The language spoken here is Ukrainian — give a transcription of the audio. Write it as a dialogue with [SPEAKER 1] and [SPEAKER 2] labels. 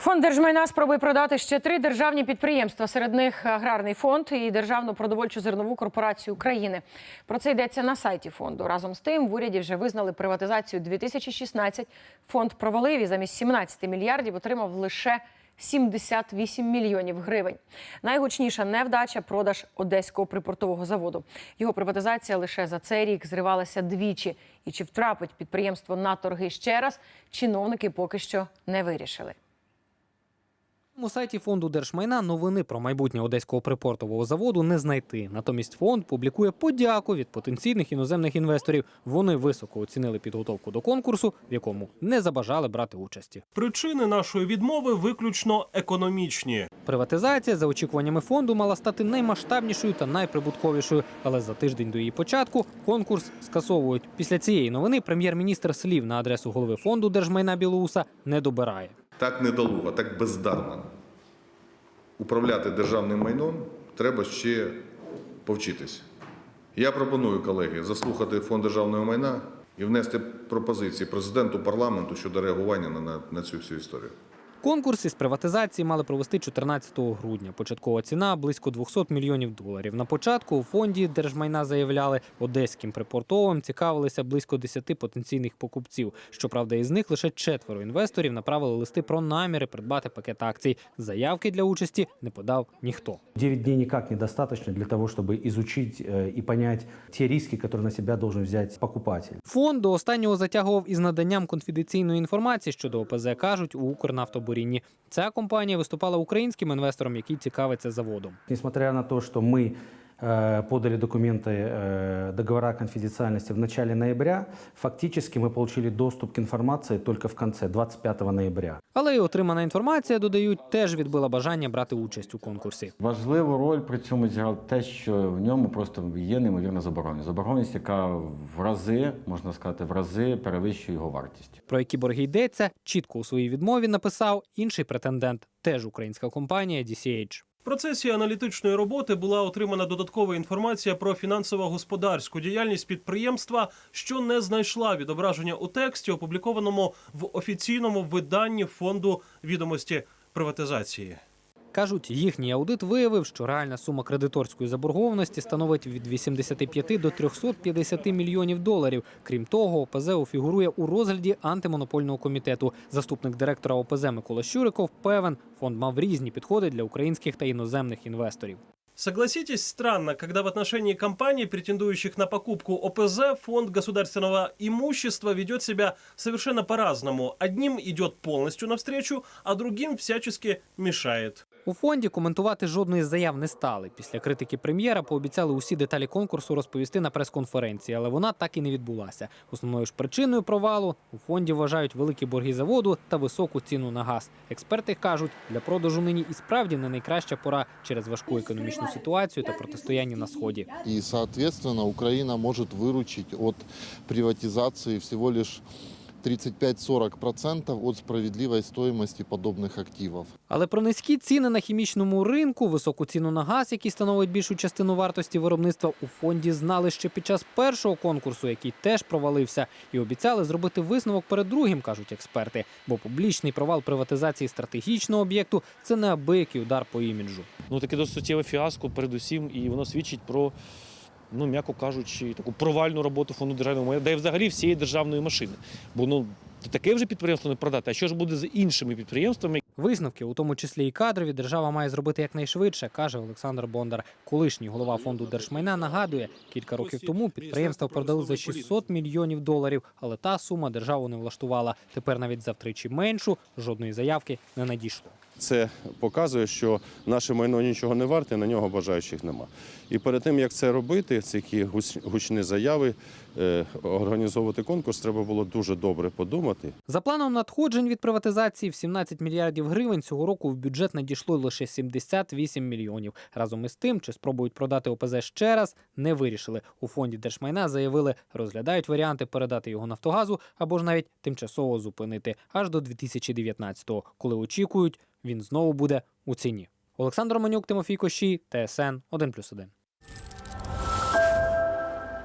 [SPEAKER 1] Фонд держмайна спробує продати ще три державні підприємства. Серед них аграрний фонд і державну продовольчу зернову корпорацію України. Про це йдеться на сайті фонду. Разом з тим в уряді вже визнали приватизацію 2016. Фонд провалив і замість 17 мільярдів отримав лише 78 мільйонів гривень. Найгучніша невдача продаж одеського припортового заводу. Його приватизація лише за цей рік зривалася двічі. І чи втрапить підприємство на торги ще раз, чиновники поки що не вирішили.
[SPEAKER 2] У сайті фонду держмайна новини про майбутнє одеського припортового заводу не знайти. Натомість фонд публікує подяку від потенційних іноземних інвесторів. Вони високо оцінили підготовку до конкурсу, в якому не забажали брати участі.
[SPEAKER 3] Причини нашої відмови виключно економічні.
[SPEAKER 2] Приватизація за очікуваннями фонду мала стати наймасштабнішою та найприбутковішою. Але за тиждень до її початку конкурс скасовують. Після цієї новини прем'єр-міністр слів на адресу голови фонду держмайна Білоуса не добирає.
[SPEAKER 4] Так недолуго, так бездарно. Управляти державним майном треба ще повчитись. Я пропоную, колеги, заслухати фонд державного майна і внести пропозиції президенту парламенту щодо реагування на, на, на цю всю історію.
[SPEAKER 2] Конкурс із приватизації мали провести 14 грудня. Початкова ціна близько 200 мільйонів доларів. На початку у фонді держмайна заявляли, одеським припортовим цікавилися близько 10 потенційних покупців. Щоправда, із них лише четверо інвесторів направили листи про наміри придбати пакет акцій. Заявки для участі не подав ніхто.
[SPEAKER 5] 9 дней никак недостаточно для того, чтобы изучить э, и понять те риски, которые на себя должен взять покупатель.
[SPEAKER 2] Фонд до останнього затягував із наданням конфіденційної інформації щодо ОПЗ, кажуть у Укрнафтобурінні. Ця компанія виступала українським інвестором, який цікавиться заводом.
[SPEAKER 5] Несмотря на те, що э, подали документы э, договора конфиденциальности в начале ноября, фактически мы получили доступ к информации только в конце, 25 ноября.
[SPEAKER 2] Але й отримана інформація, додають, теж відбила бажання брати участь у конкурсі.
[SPEAKER 6] Важливу роль при цьому зіграв те, що в ньому просто є неймовірна заборгованість. Заборгованість, яка в рази, можна сказати, в рази перевищує його вартість.
[SPEAKER 2] Про які борги йдеться, чітко у своїй відмові написав інший претендент, теж українська компанія DCH.
[SPEAKER 3] В процесі аналітичної роботи була отримана додаткова інформація про фінансово-господарську діяльність підприємства, що не знайшла відображення у тексті, опублікованому в офіційному виданні фонду відомості приватизації.
[SPEAKER 2] Кажуть, їхній аудит виявив, що реальна сума кредиторської заборгованості становить від 85 до 350 мільйонів доларів. Крім того, ОПЗ фігурує у розгляді антимонопольного комітету. Заступник директора ОПЗ Микола Щуриков певен, фонд мав різні підходи для українських та іноземних інвесторів.
[SPEAKER 3] Согласитесь, странно, когда в отношении компаний, претендующих на покупку ОПЗ, фонд государственного имущества ведет себя совершенно по-разному. Одним идет полностью навстречу, а другим всячески мешает.
[SPEAKER 2] У фонді коментувати жодної заяв не стали. Після критики прем'єра пообіцяли усі деталі конкурсу розповісти на прес-конференції, але вона так і не відбулася. Основною ж причиною провалу у фонді вважають великі борги заводу та високу ціну на газ. Експерти кажуть, для продажу нині і справді не найкраща пора через важку економічну ситуацію та протистояння на сході.
[SPEAKER 7] И, соответственно, Украина может выручить от приватизации всего лишь 35-40% от справедливой стоимости подобных активов.
[SPEAKER 2] Але про низькі ціни на хімічному ринку, високу ціну на газ, який становить більшу частину вартості виробництва, у фонді знали ще під час першого конкурсу, який теж провалився, і обіцяли зробити висновок перед другим, кажуть експерти. Бо публічний провал приватизації стратегічного об'єкту це неабиякий удар по іміджу.
[SPEAKER 8] ну таке досить суттєве фіаско, передусім, і воно свідчить про, ну м'яко кажучи, таку провальну роботу фонду державного майна, де взагалі всієї державної машини. Бо ну таке вже підприємство не продати. А що ж буде з іншими підприємствами,
[SPEAKER 2] Висновки, у тому числі і кадрові, держава має зробити якнайшвидше, каже Олександр Бондар. Колишній голова фонду держмайна нагадує, кілька років тому підприємство продали за 600 мільйонів доларів, але та сума державу не влаштувала. Тепер навіть за втричі меншу жодної заявки не надійшло.
[SPEAKER 9] Це показує, що наше майно нічого не варте, на нього бажаючих нема. І перед тим як це робити, ці які гучні заяви, е, організовувати конкурс, треба було дуже добре подумати.
[SPEAKER 2] За планом надходжень від приватизації в 17 мільярдів гривень цього року в бюджет надійшло лише 78 мільйонів. Разом із тим, чи спробують продати ОПЗ ще раз, не вирішили. У фонді держмайна заявили, розглядають варіанти передати його Нафтогазу або ж навіть тимчасово зупинити аж до 2019-го, коли очікують, він знову буде у ціні. Олександр Манюк, Тимофій Кощій, ТСН 1+,1.